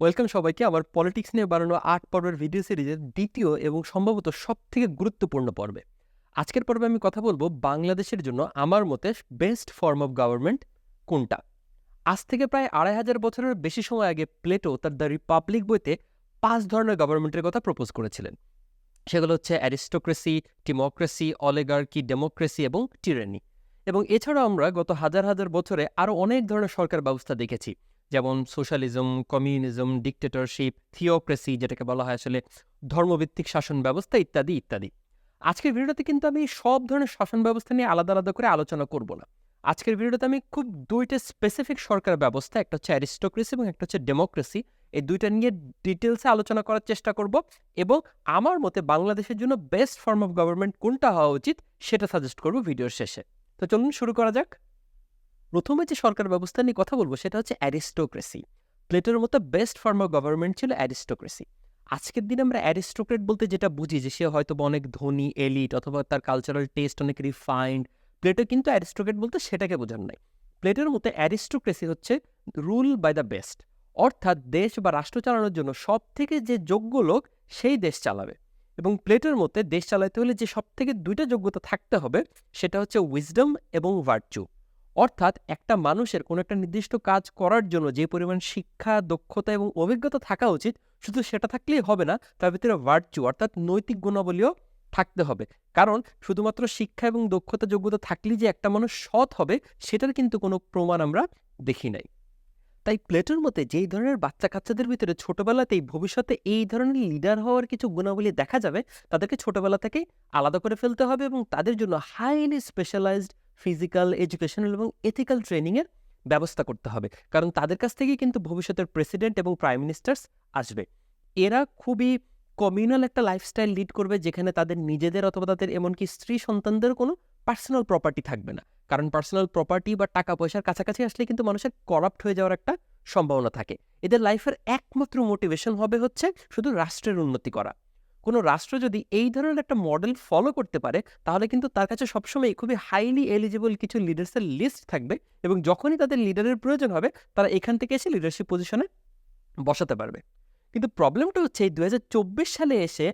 Welcome সবাইকে আমার politics নিয়ে বানানো আট পর্বের ভিডিও সিরিজের দ্বিতীয় এবং সম্ভবত সবথেকে গুরুত্বপূর্ণ পর্বে। আজকের পর্বে আমি কথা বলব বাংলাদেশের জন্য আমার মতে বেস্ট ফর্ম অফ গভর্নমেন্ট কোনটা? আজ থেকে প্রায় আড়াই হাজার বছরের বেশি সময় আগে প্লেটো তার দ্য রিপাবলিক বইতে পাঁচ ধরনের গভর্নমেন্টের কথা প্রপোজ করেছিলেন। সেগুলো হচ্ছে অ্যারিস্টোক্রেসি টিমোক্রেসি অলেগার্কি, ডেমোক্রেসি এবং টিরেনি। এবং এছাড়াও আমরা গত হাজার হাজার বছরে আরও অনেক ধরনের সরকার ব্যবস্থা দেখেছি। যেমন সোশ্যালিজম, কমিউনিজম, ডিকটেটরশিপ, থিওক্রেসি যেটাকে বলা হয় আসলে, ধর্মভিত্তিক শাসন ব্যবস্থা ইত্যাদি ইত্যাদি। আজকের ভিডিওতে কিন্তু আমি সব ধরনের শাসন ব্যবস্থা নিয়ে আলাদা আলাদা করে আলোচনা করব না। আজকের ভিডিওতে আমি খুব দুইটা স্পেসিফিক সরকার ব্যবস্থা, একটা হচ্ছে অ্যারিস্টোক্রেসি এবং একটা হচ্ছে ডেমোক্রেসি এই দুইটা নিয়ে ডিটেলসে আলোচনা করার চেষ্টা করব এবং আমার মতে বাংলাদেশের জন্য বেস্ট ফর্ম অফ গভর্নমেন্ট কোনটা হওয়া উচিত সেটা সাজেস্ট করব ভিডিওর শেষে। তো চলুন শুরু করা যাক। প্রথমে যে সরকার ব্যবস্থা নিয়ে কথা বলব সেটা হচ্ছে অ্যারিস্টোক্রেসি প্লেটোর মতো বেস্ট ফর্ম অফ গভর্নমেন্ট ছিল অ্যারিস্টোক্রেসি আজকের দিনে আমরা অ্যারিস্টোক্রেট বলতে যেটা বুঝি যে সে হয়তো অনেক ধনী এলিট অথবা তার কালচারাল টেস্ট অনেক রিফাইন্ড প্লেটো কিন্তু অ্যারিস্টোক্রেট বলতে সেটাকে বোঝান নাই। প্লেটোর মতে অ্যারিস্টোক্রেসি হচ্ছে রুল বাই দ্য বেস্ট অর্থাৎ দেশ বা রাষ্ট্র চালানোর জন্য সব থেকে যে যোগ্য লোক সেই দেশ চালাবে। এবং প্লেটোর মতে দেশ চালাতে হলে যে সব থেকে দুইটা যোগ্যতা থাকতে হবে সেটা হচ্ছে উইজডম এবং ভার্চু অর্থাৎ একটা মানুষের কোনো একটা নির্দিষ্ট কাজ করার জন্য যে পরিমাণ শিক্ষা, দক্ষতা এবং অভিজ্ঞতা থাকা উচিত, শুধু সেটা থাকলেই হবে না, তার ভিতরে ভার্চু অর্থাৎ নৈতিক গুণাবলীও থাকতে হবে। কারণ শুধুমাত্র শিক্ষা এবং দক্ষতা যোগ্যতা থাকলেই যে একটা মানুষ সৎ হবে, সেটার কিন্তু কোনো প্রমাণ আমরা দেখি নাই। তাই প্লেটোর মতে যেই ধরনের বাচ্চা কাচ্চাদের ভিতরে ছোটবেলাতেই ভবিষ্যতে এই ধরনের লিডার হওয়ার কিছু গুণাবলী দেখা যাবে, তাদেরকে ছোটবেলা থেকেই আলাদা করে ফেলতে হবে এবং তাদের জন্য হাইলি স্পেশালাইজড ফিজিক্যাল এডুকেশনাল এবং এথিক্যাল ট্রেনিংয়ের ব্যবস্থা করতে হবে। কারণ তাদের কাছ থেকেই কিন্তু ভবিষ্যতের প্রেসিডেন্ট এবং প্রাইম মিনিস্টার্স আসবে। এরা খুবই কমিউনাল একটা লাইফস্টাইল লিড করবে যেখানে তাদের নিজেদের অথবা তাদের এমনকি স্ত্রী সন্তানদের কোনো পার্সোনাল প্রপার্টি থাকবে না। কারণ পার্সোনাল প্রপার্টি বা টাকা পয়সার কাছাকাছি আসলে কিন্তু মানুষের করাপ্ট হয়ে যাওয়ার একটা সম্ভাবনা থাকে। এদের লাইফের একমাত্র মোটিভেশন হবে হচ্ছে শুধু রাষ্ট্রের উন্নতি করা। কোনো রাষ্ট্র যদি এই ধরনের একটা মডেল ফলো করতে পারে, তাহলে কিন্তু তার কাছে সবসময় খুবই হাইলি এলিজিবল কিছু লিডার্সের লিস্ট থাকবে এবং যখনই তাদের লিডারের প্রয়োজন হবে, তারা এখান থেকে এসে লিডারশিপ পজিশনে বসাতে পারবে। কিন্তু প্রবলেমটা হচ্ছে এই দু হাজার চব্বিশ সালে এসে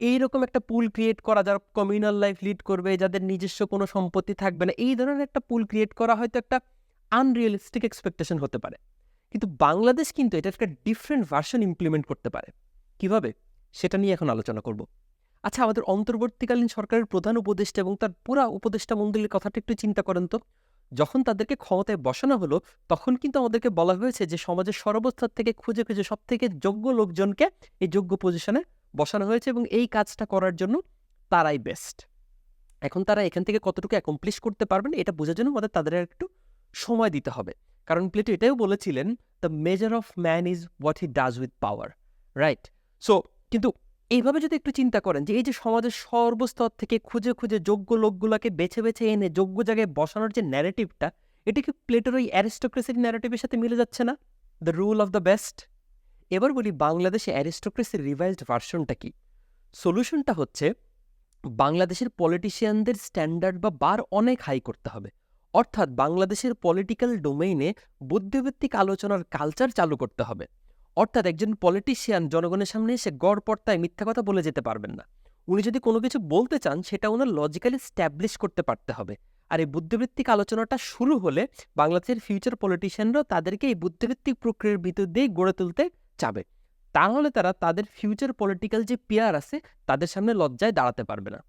এইরকম একটা পুল ক্রিয়েট করা, যারা কমিউনাল লাইফ লিড করবে, যাদের নিজস্ব কোনো সম্পত্তি থাকবে না, এই ধরনের একটা পুল ক্রিয়েট করা হয়তো একটা আনরিয়েলিস্টিক এক্সপেকটেশন হতে পারে। কিন্তু বাংলাদেশ কিন্তু এটা একটা ডিফারেন্ট ভার্সন ইমপ্লিমেন্ট করতে পারে। কীভাবে? সেটা নিয়ে এখন আলোচনা করব। আচ্ছা আমাদের অন্তর্বর্তীকালীন সরকারের প্রধান উপদেষ্টা এবং তার পুরা উপদেষ্টা মন্ডলীর কথাটা একটু চিন্তা করেন তো। যখন তাদেরকে ক্ষমতায় বসানো হলো, তখন কিন্তু আমাদেরকে বলা হয়েছে যে, সমাজের সর্বস্তর থেকে খুঁজে খুঁজে সব থেকে যোগ্য লোকজনকে এই যোগ্য পজিশনে বসানো হয়েছে এবং এই কাজটা করার জন্য তারাই বেস্ট এখন তারা এখান থেকে কতটুকু অ্যাকমপ্লিশ করতে পারবেন, এটা বোঝার জন্য আমাদের তাদের একটু সময় দিতে হবে। কারণ প্লেটো এটাও বলেছিলেন the measure of man is what he does with power right so কিন্তু এইভাবে যদি একটু চিন্তা করেন যে এই যে সমাজের সর্বস্তর থেকে খুঁজে খুঁজে যোগ্য লোকগুলোকে বেছে বেছে এনে যোগ্য জায়গায় বসানোর যে ন্যারেটিভটা এটা কি প্লেটোর ওই অ্যারিস্টোক্রেসির ন্যারেটিভের সাথে মিলে যাচ্ছে না? The rule of the best এবার বলি বাংলাদেশে অ্যারিস্টোক্রেসির রিভাইজড ভার্সনটা কি? সলিউশনটা হচ্ছে বাংলাদেশের পলিটিশিয়ানদের স্ট্যান্ডার্ড বা বার অনেক হাই করতে হবে। অর্থাৎ বাংলাদেশের পলিটিক্যাল ডোমেইনে বুদ্ধিভিত্তিক আলোচনার কালচার চালু করতে হবে। অর্থাৎ একজন পলিটিশিয়ান জনগণের সামনে এসে গড় পর্তায় মিথ্যা কথা বলে যেতে পারবেন না। উনি যদি কোনো কিছু বলতে চান, সেটা ওনার লজিক্যালি স্ট্যাবলিশ করতে পারতে হবে। আর এই বুদ্ধিবৃত্তিক আলোচনাটা শুরু হলে বাংলাদেশের ফিউচার পলিটিশিয়ানরাও তাদেরকে এই বুদ্ধিবৃত্তিক প্রক্রিয়ার ভিতর দিয়ে গড়ে তুলতে চাবে। তাহলে তারা তাদের ফিউচার পলিটিক্যাল যে পেয়ার আছে, তাদের সামনে লজ্জায় দাঁড়াতে পারবে না।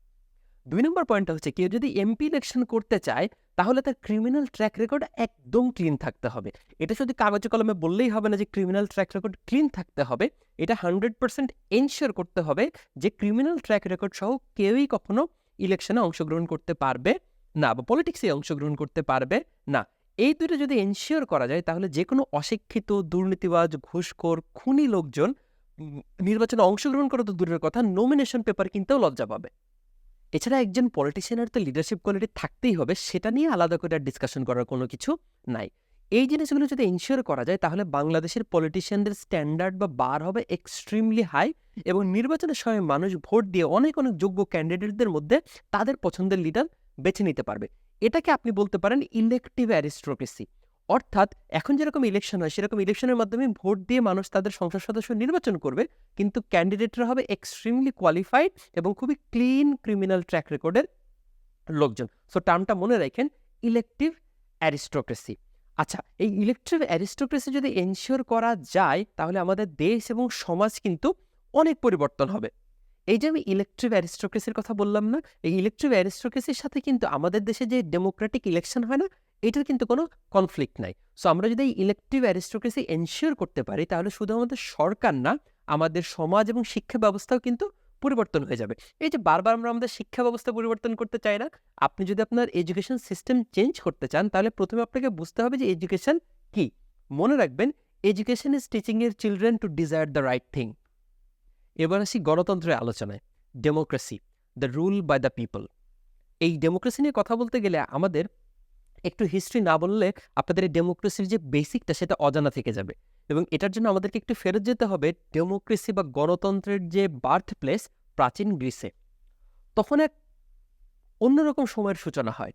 দুই নম্বর পয়েন্টটা হচ্ছে কেউ যদি এমপি ইলেকশন করতে চায়, তাহলে তার ক্রিমিনাল ট্র্যাক রেকর্ড একদম ক্লিন থাকতে হবে। এটা শুধু কাগজে কলমে বললেই হবে না যে ক্রিমিনাল ট্র্যাক রেকর্ড ক্লিন থাকতে হবে। এটা হান্ড্রেড পার্সেন্ট এনশিওর করতে হবে যে ক্রিমিনাল ট্র্যাক রেকর্ড সহ কেউই কখনো ইলেকশনে অংশগ্রহণ করতে পারবে না বা পলিটিক্সে অংশগ্রহণ করতে পারবে না। এই দুটো যদি এনশিওর করা যায়, তাহলে যে কোনো অশিক্ষিত, দুর্নীতিবাজ, ঘুষখোর, খুনি লোকজন নির্বাচনে অংশগ্রহণ করা তো দূরের কথা নমিনেশন পেপার কিনতেও লজ্জা পাবে। এছাড়া একজন পলিটিশিয়ানের তো লিডারশিপ কোয়ালিটি থাকতেই হবে, সেটা নিয়ে আলাদা করে আর ডিসকাশন করার কোনো কিছু নাই। এই জিনিসগুলো যদি ইনশিওর করা যায়, তাহলে বাংলাদেশের পলিটিশিয়ানদের স্ট্যান্ডার্ড বা বার হবে এক্সট্রিমলি হাই এবং নির্বাচনের সময় মানুষ ভোট দিয়ে অনেক অনেক যোগ্য ক্যান্ডিডেটদের মধ্যে তাদের পছন্দের লিডার বেছে নিতে পারবে। এটাকে আপনি বলতে পারেন ইলেকটিভ অ্যারিস্ট্রোক্রেসি অর্থাৎ এখন যেরকম ইলেকশন হয়, সেরকম ইলেকশনের মাধ্যমে ভোট দিয়ে মানুষ তাদের সংসদ সদস্য নির্বাচন করবে। কিন্তু ক্যান্ডিডেটরা হবে এক্সট্রিমলি কোয়ালিফাইড এবং খুবই ক্লিন ক্রিমিনাল ট্র্যাক রেকর্ডের লোকজন। সো টার্মটা মনে রাখেন ইলেকটিভ অ্যারিস্টোক্রেসি আচ্ছা এই ইলেকটিভ অ্যারিস্টোক্রেসি যদি এনশিওর করা যায়, তাহলে আমাদের দেশ এবং সমাজ কিন্তু অনেক পরিবর্তন হবে। এই যে আমি ইলেকট্রিভ অ্যারিস্টোক্রেসির কথা বললাম না, এই ইলেকট্রিভ অ্যারিস্টোক্রেসির সাথে কিন্তু আমাদের দেশে যে ডেমোক্রেটিক ইলেকশন হয় না এটার কিন্তু কোনো কনফ্লিক্ট নাই। সো আমরা যদি এই ইলেকট্রিভ অ্যারিস্টোক্রেসি এনশিওর করতে পারি, তাহলে শুধু আমাদের সরকার না, আমাদের সমাজ এবং শিক্ষা ব্যবস্থাও কিন্তু পরিবর্তন হয়ে যাবে। এই যে বারবার আমরা আমাদের শিক্ষা ব্যবস্থা পরিবর্তন করতে চাই না, আপনি যদি আপনার এডুকেশন সিস্টেম চেঞ্জ করতে চান, তাহলে প্রথমে আপনাকে বুঝতে হবে যে এডুকেশন কি। মনে রাখবেন education is teaching our children to desire the right thing এবার আসি গণতন্ত্রের আলোচনায়। Democracy the rule by the people এই ডেমোক্রেসি নিয়ে কথা বলতে গেলে আমাদের একটু হিস্ট্রি না বললে আপনাদের এই ডেমোক্রেসির যে বেসিকটা সেটা অজানা থেকে যাবে। এবং এটার জন্য আমাদেরকে একটু ফেরত যেতে হবে ডেমোক্রেসি বা গণতন্ত্রের যে বার্থ প্লেস প্রাচীন গ্রিসে। তখন এক অন্যরকম সময়ের সূচনা হয়।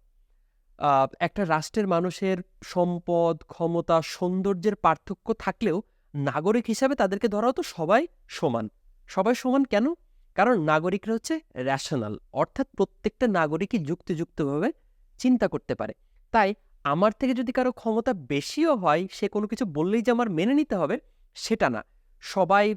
একটা রাষ্ট্রের মানুষের সম্পদ, ক্ষমতা, সৌন্দর্যের পার্থক্য থাকলেও নাগরিক হিসাবে তাদেরকে ধরা হতো সবাই সমান। সবাই সমান কেন? কারণ নাগরিকরা হচ্ছে র্যাশনাল অর্থাৎ প্রত্যেকটা নাগরিকই যুক্তিযুক্তভাবে চিন্তা করতে পারে। তাই আমার থেকে যদি কারও ক্ষমতা বেশিও হয়, সে কোনো কিছু বললেই যে আমার মেনে নিতে হবে, সেটা না। সবাই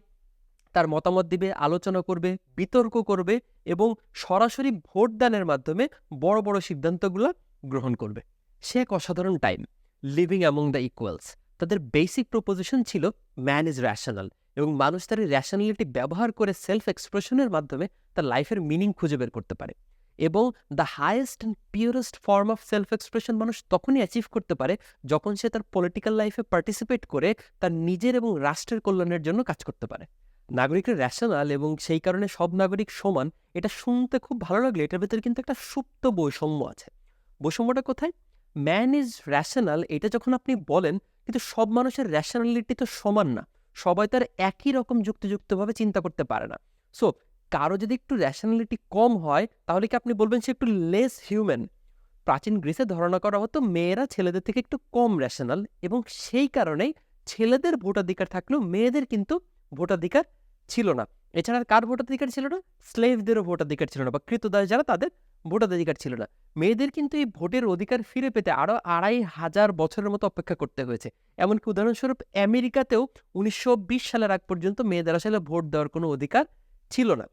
তার মতামত দিবে, আলোচনা করবে, বিতর্ক করবে এবং সরাসরি ভোটদানের মাধ্যমে বড় বড় সিদ্ধান্তগুলো গ্রহণ করবে। সে এক অসাধারণ time. Living among the equals তাদের বেসিক প্রপোজিশন ছিল ম্যান ইজ র্যাশনাল এবং মানুষ তার র্যাশনালিটি ব্যবহার করে সেলফ এক্সপ্রেশনের মাধ্যমে তার লাইফের মিনিং খুঁজে বের করতে পারে। এবং the highest and purest form of self expression মানুষ তখনই অ্যাচিভ করতে পারে যখন সে তার পলিটিক্যাল লাইফে পার্টিসিপেট করে তার নিজের এবং রাষ্ট্রের কল্যাণের জন্য কাজ করতে পারে। নাগরিকের র্যাশনাল এবং সেই কারণে সব নাগরিক সমান, এটা শুনতে খুব ভালো লাগলে এটার ভেতরে কিন্তু একটা সুপ্ত বৈষম্য আছে। বৈষম্যটা কোথায়? ম্যান ইজ র্যাশনাল এটা যখন আপনি বলেন, কিন্তু সব মানুষের র্যাশনালিটি তো সমান না। সবাই তার একই রকম যুক্তিযুক্তভাবে চিন্তা করতে পারে না। সো কারও যদি একটু র্যাশনালিটি কম হয়, তাহলে কি আপনি বলবেন সে একটু লেস হিউম্যান প্রাচীন গ্রিসে ধারণা করা হতো মেয়েরা ছেলেদের থেকে একটু কম র্যাশনাল এবং সেই কারণেই ছেলেদের ভোটাধিকার থাকলেও মেয়েদের কিন্তু ভোটাধিকার ছিল না। এছাড়া কার ভোটাধিকার ছিল না? স্লেভদেরও ভোটাধিকার ছিল না বা কৃতদাস যারা, তাদের ভোটাধিকার ছিল না। মেয়েদের কিন্তু এই ভোটের অধিকার ফিরে পেতে আরও আড়াই হাজার বছরের মতো অপেক্ষা করতে হয়েছে। এমনকি উদাহরণস্বরূপ আমেরিকাতেও উনিশশো বিশ সালের আগ পর্যন্ত মেয়েদের আসলে ভোট দেওয়ার কোনো অধিকার ছিল না।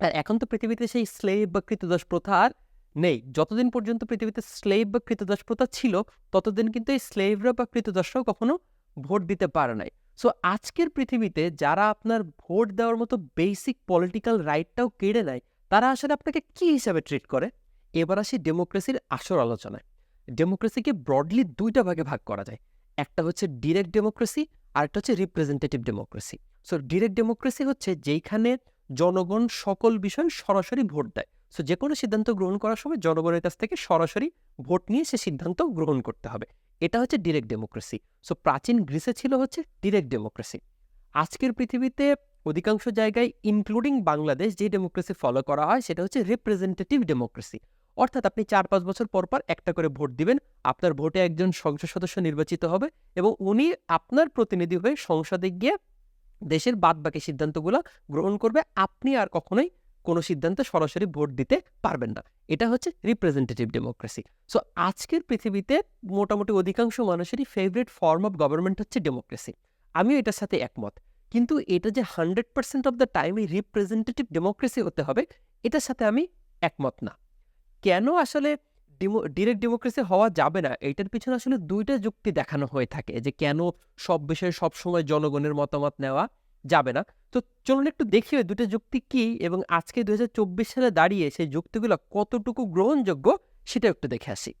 আর এখন তো পৃথিবীতে সেই স্লেভ বা কৃতদাস প্রথা আর নেই। যতদিন পর্যন্ত পৃথিবীতে স্লেভ বা কৃতদাস প্রথা ছিল, ততদিন কিন্তু এই স্লেভরা বা কৃতদাসরাও কখনো ভোট দিতে পারে নাই। সো আজকের পৃথিবীতে যারা আপনার ভোট দেওয়ার মতো বেসিক পলিটিক্যাল রাইটটাও কেড়ে নেয়, তারা আসলে আপনাকে কি হিসাবে ট্রিট করে? এবার আসি ডেমোক্রেসির আসর আলোচনায়। ডেমোক্রেসিকে ব্রডলি দুইটা ভাগে ভাগ করা যায়। একটা হচ্ছে ডিরেক্ট ডেমোক্রেসি আর একটা হচ্ছে representative democracy so direct democracy হচ্ছে যেইখানে জনগণ সকল বিষয়ে সরাসরি ভোট দেয়। সো যে কোনো সিদ্ধান্ত গ্রহণ করার সময় জনগণের কাছ থেকে সরাসরি ভোট নিয়ে সে সিদ্ধান্ত গ্রহণ করতে হবে। এটা হচ্ছে ডিরেক্ট ডেমোক্রেসি সো প্রাচীন গ্রিসে ছিল হচ্ছে ডিরেক্ট ডেমোক্রেসি আজকের পৃথিবীতে অধিকাংশ জায়গায় ইনক্লুডিং বাংলাদেশ যে ডেমোক্রেসি ফলো করা হয়, সেটা হচ্ছে রিপ্রেজেন্টেটিভ ডেমোক্রেসি অর্থাৎ আপনি চার পাঁচ বছর পর পর একটা করে ভোট দিবেন, আপনার ভোটে একজন সংসদ সদস্য নির্বাচিত হবে এবং উনি আপনার প্রতিনিধি হয়ে সংসদে গিয়ে দেশের বাদবাকি সিদ্ধান্তগুলো গ্রহণ করবে। আপনি আর কখনোই কোনো সিদ্ধান্তে সরাসরি ভোট দিতে পারবেন না। এটা হচ্ছে রিপ্রেজেন্টেটিভ ডেমোক্রেসি সো আজকের পৃথিবীতে মোটামুটি অধিকাংশ মানুষেরই ফেভারিট ফর্ম অফ গভর্নমেন্ট হচ্ছে ডেমোক্রেসি আমিও এটার সাথে একমত। কিন্তু এটা যে হান্ড্রেড পার্সেন্ট অফ দ্য টাইমই রিপ্রেজেন্টেটিভ ডেমোক্রেসি হতে হবে, এটার সাথে আমি একমত না। কেন আসলে ডিরেক্ট ডেমোক্রেসি হওয়া যাবে না। এটার পিছনে আসলে দুইটা যুক্তি দেখানো হয়ে থাকে যে কেন সব বিষয়ে সবসময় জনগণের মতামত নেওয়া যাবে না। তো চলুন একটু দেখি ওই দুটো যুক্তি কি এবং আজকে দুহাজার চব্বিশ সালে দাঁড়িয়ে সেই যুক্তিগুলো কতটুকু গ্রহণযোগ্য সেটা একটু দেখে আসি।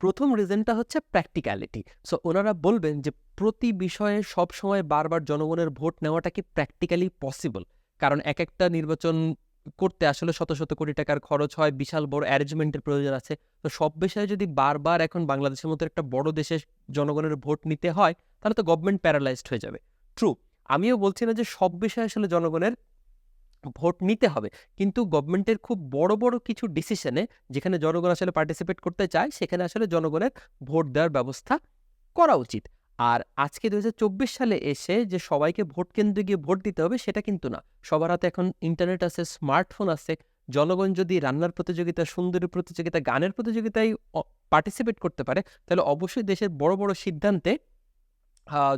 প্রথম রিজনটা হচ্ছে প্র্যাকটিক্যালিটি। সো ওনারা বলবেন যে প্রতি বিষয়ে সব সময় বারবার জনগণের ভোট নেওয়াটা কি প্র্যাকটিক্যালি পসিবল? কারণ এক একটা নির্বাচন করতে আসলে শত শত কোটি টাকার খরচ হয়, বিশাল বড় অ্যারেঞ্জমেন্টের প্রয়োজন আছে। তো সব বিষয়ে যদি বারবার এখন বাংলাদেশের মতো একটা বড় দেশে জনগণের ভোট নিতে হয়, তাহলে তো গভর্নমেন্ট প্যারালাইজড হয়ে যাবে। ট্রু আমিও বলছি না যে সব বিষয়ে আসলে জনগণের ভোট নিতে হবে, কিন্তু গভর্নমেন্টের খুব বড় বড় কিছু ডিসিশনে যেখানে জনগণ আসলে পার্টিসিপেট করতে চায়, সেখানে আসলে জনগণের ভোট দেওয়ার ব্যবস্থা করা উচিত। আর আজকে দু হাজার চব্বিশ সালে এসে যে সবাইকে ভোট কেন্দ্রে গিয়ে ভোট দিতে হবে সেটা কিন্তু না। সবার হাতে এখন ইন্টারনেট আছে স্মার্টফোন আছে। জনগণ যদি রান্নার প্রতিযোগিতা, সুন্দরী প্রতিযোগিতা, গানের প্রতিযোগিতায় পার্টিসিপেট করতে পারে, তাহলে অবশ্যই দেশের বড় বড় সিদ্ধান্তে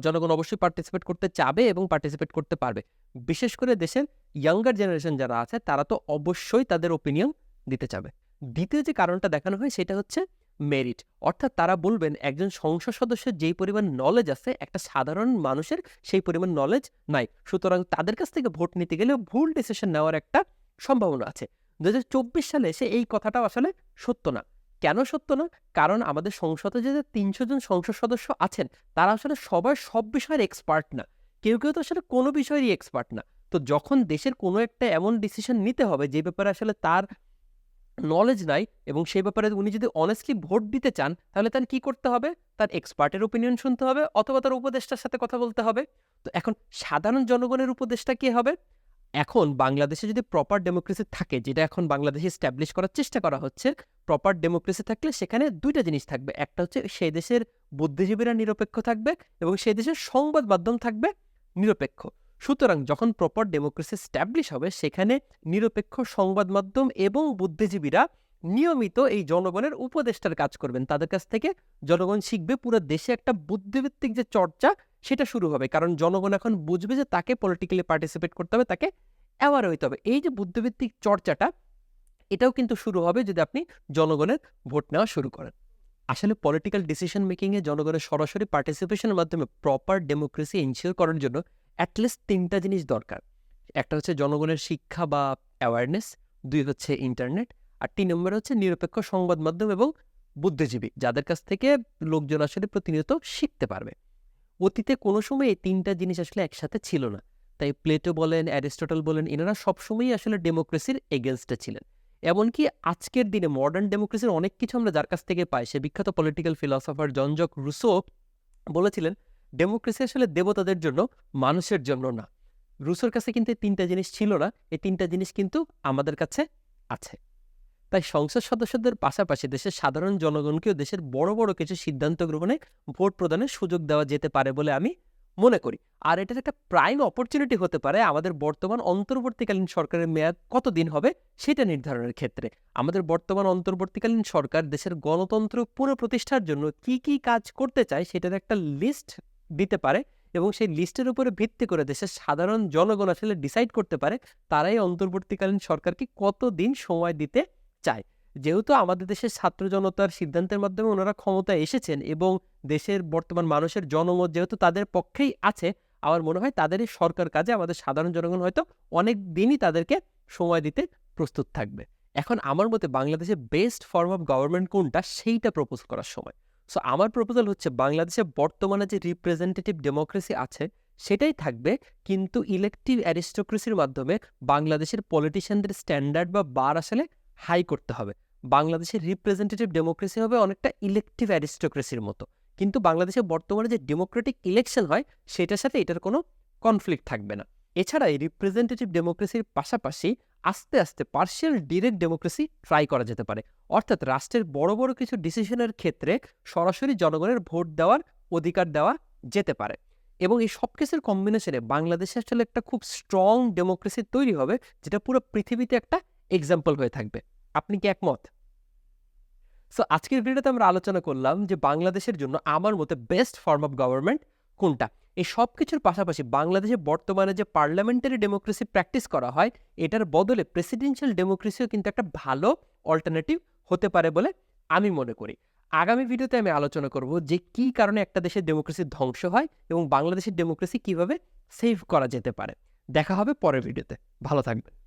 জনগণ অবশ্যই পার্টিসিপেট করতে চাবে এবং পার্টিসিপেট করতে পারবে। বিশেষ করে দেশের ইয়াঙ্গার জেনারেশন যারা আছে, তারা তো অবশ্যই তাদের ওপিনিয়ন দিতে চাবে। দ্বিতীয় যে কারণটা দেখানো হয়, সেটা হচ্ছে মেরিট অর্থাৎ তারা বলবেন একজন সংসদ সদস্যের যেই পরিমাণ নলেজ আছে, একটা সাধারণ মানুষের সেই পরিমাণ নলেজ নাই। সুতরাং তাদের কাছ থেকে ভোট নিতে গেলে ভুল ডিসিশন নেওয়ার একটা সম্ভাবনা আছে। দু হাজার চব্বিশ সালে সে এই কথাটাও আসলে সত্য না। কেন সত্য না? কারণ আমাদের সংসদে যে তিনশো জন সংসদ সদস্য আছেন, তারা আসলে সবার সব বিষয়ের এক্সপার্ট না। কেউ কেউ তো আসলে কোনো বিষয়েরই এক্সপার্ট না। তো যখন দেশের কোনো একটা এমন ডিসিশন নিতে হবে, যে ব্যাপারে আসলে তার নলেজ নাই এবং সেই ব্যাপারে উনি যদি অনেস্টলি ভোট দিতে চান, তাহলে তার কি করতে হবে? তার এক্সপার্টের ওপিনিয়ন শুনতে হবে অথবা তার উপদেষ্টার সাথে কথা বলতে হবে। তো এখন সাধারণ জনগণের উপদেষ্টা কে হবে? এখন বাংলাদেশে যদি প্রপার ডেমোক্রেসি থাকে, যেটা এখন বাংলাদেশে স্ট্যাবলিশ করার চেষ্টা করা হচ্ছে প্রপার ডেমোক্রেসি থাকলে সেখানে দুইটা জিনিস থাকবে। একটা হচ্ছে সেই দেশের বুদ্ধিজীবীরা নিরপেক্ষ থাকবে এবং সেই দেশের সংবাদ মাধ্যম থাকবে নিরপেক্ষ। সুতরাং যখন প্রপার ডেমোক্রেসি স্ট্যাবলিশ হবে, সেখানে নিরপেক্ষ সংবাদ মাধ্যম এবং বুদ্ধিজীবীরা নিয়মিত এই জনগণের উপদেষ্টার কাজ করবেন। তাদের কাছ থেকে জনগণ শিখবে পুরো দেশে একটা বুদ্ধিভিত্তিক যে চর্চা, সেটা শুরু হবে। কারণ জনগণ এখন বুঝবে যে তাকে পলিটিক্যালি পার্টিসিপেট করতে হবে, তাকে অ্যাওয়ার হইতে হবে। এই যে বুদ্ধিভিত্তিক চর্চাটা, এটাও কিন্তু শুরু হবে যদি আপনি জনগণের ভোট নেওয়া শুরু করেন। আসলে পলিটিক্যাল ডিসিশন মেকিংয়ে জনগণের সরাসরি পার্টিসিপেশনের মাধ্যমে প্রপার ডেমোক্রেসি এনশিওর করার জন্য অ্যাটলিস্ট তিনটা জিনিস দরকার। একটা হচ্ছে জনগণের শিক্ষা বা অ্যাওয়ারনেস দুই হচ্ছে ইন্টারনেট আর তিন নম্বর হচ্ছে নিরপেক্ষ সংবাদ মাধ্যম এবং বুদ্ধিজীবী, যাদের কাছ থেকে লোকজন আসলে প্রতিনিয়ত শিখতে পারবে। অতীতে কোনো সময় এই তিনটা জিনিস আসলে একসাথে ছিল না। তাই প্লেটো বলেন, অ্যারিস্টটল বলেন, এনারা সবসময়ই আসলে ডেমোক্রেসির এগেনস্টে ছিলেন। এমনকি আজকের দিনে মডার্ন ডেমোক্রেসির অনেক কিছু আমরা যার কাছ থেকে পাই। সে বিখ্যাত political philosopher Jean Jacques Rousseau বলেছিলেন ডেমোক্রেসি আসলে দেবতাদের জন্য, মানুষের জন্য না। রুসোর কাছে কিন্তু এই তিনটা জিনিস ছিল না, এই তিনটা জিনিস কিন্তু আমাদের কাছে আছে। তাই সংসদ সদস্যদের পাশাপাশি দেশের সাধারণ জনগণকেও দেশের বড় বড় কিছু সিদ্ধান্ত গ্রহণে ভোট প্রদানের সুযোগ দেওয়া যেতে পারে বলে আমি মনে করি। আর এটার একটা প্রাইম অপরচুনিটি হতে পারে আমাদের বর্তমান অন্তর্বর্তীকালীন সরকারের মেয়াদ কতদিন হবে সেটা নির্ধারণের ক্ষেত্রে। আমাদের বর্তমান অন্তর্বর্তীকালীন সরকার দেশের গণতন্ত্র পুনঃপ্রতিষ্ঠার জন্য কি কি কাজ করতে চায় সেটার একটা লিস্ট দিতে পারে এবং সেই লিস্টের উপরে ভিত্তি করে দেশের সাধারণ জনগণ আসলে ডিসাইড করতে পারে তারাই অন্তর্বর্তীকালীন সরকারকে কতদিন সময় দিতে চায়। যেহেতু আমাদের দেশের ছাত্র জনতার সিদ্ধান্তের মাধ্যমে ওনারা ক্ষমতায় এসেছেন এবং দেশের বর্তমান মানুষের জনমত যেহেতু তাদের পক্ষেই আছে, আমার মনে হয় তাদেরই সরকার কাজে আমাদের সাধারণ জনগণ হয়তো অনেক দিনই তাদেরকে সময় দিতে প্রস্তুত থাকবে। এখন আমার মতে বাংলাদেশে বেস্ট ফর্ম অফ গভর্নমেন্ট কোনটা সেইটা প্রপোজ করার সময়। সো আমার প্রপোজাল হচ্ছে বাংলাদেশে বর্তমানে যে রিপ্রেজেন্টেটিভ ডেমোক্রেসি আছে, সেটাই থাকবে। কিন্তু ইলেকটিভ অ্যারিস্টোক্রেসির মাধ্যমে বাংলাদেশের পলিটিশিয়ানদের স্ট্যান্ডার্ড বা বার আসলে হাই করতে হবে। বাংলাদেশের রিপ্রেজেন্টেটিভ ডেমোক্রেসি হবে অনেকটা ইলেকটিভ অ্যারিস্টোক্রেসির মতো। কিন্তু বাংলাদেশে বর্তমানে যে ডেমোক্রেটিক ইলেকশন হয়, সেটার সাথে এটার কোনো কনফ্লিক্ট থাকবে না। এছাড়া এই রিপ্রেজেন্টেটিভ ডেমোক্রেসির পাশাপাশি আস্তে আস্তে পার্শিয়াল ডিরেক্ট ডেমোক্রেসি ট্রাই করা যেতে পারে। অর্থাৎ রাষ্ট্রের বড় বড় কিছু ডিসিশনের ক্ষেত্রে সরাসরি জনগণের ভোট দেওয়ার অধিকার দেওয়া যেতে পারে। এবং এই সব কিছুর কম্বিনেশনে বাংলাদেশে আসলে একটা খুব স্ট্রং ডেমোক্রেসি তৈরি হবে, যেটা পুরো পৃথিবীতে একটা এক্সাম্পল হয়ে থাকবে। আপনি কি একমত? সো আজকের ভিডিওতে আমরা আলোচনা করলাম যে বাংলাদেশের জন্য আমার মতে বেস্ট ফর্ম অফ গভর্নমেন্ট কোনটা? এই সব কিছুর পাশাপাশি বাংলাদেশে বর্তমানে যে পার্লামেন্টারি ডেমোক্রেসি প্র্যাকটিস করা হয়, এটার বদলে প্রেসিডেন্সিয়াল ডেমোক্রেসিও কিন্তু একটা ভালো অল্টারনেটিভ হতে পারে বলে আমি মনে করি। আগামী ভিডিওতে আমি আলোচনা করব যে কী কারণে একটা দেশের ডেমোক্রেসি ধ্বংস হয় এবং বাংলাদেশের ডেমোক্রেসি কীভাবে সেভ করা যেতে পারে। দেখা হবে পরের ভিডিওতে। ভালো থাকবেন।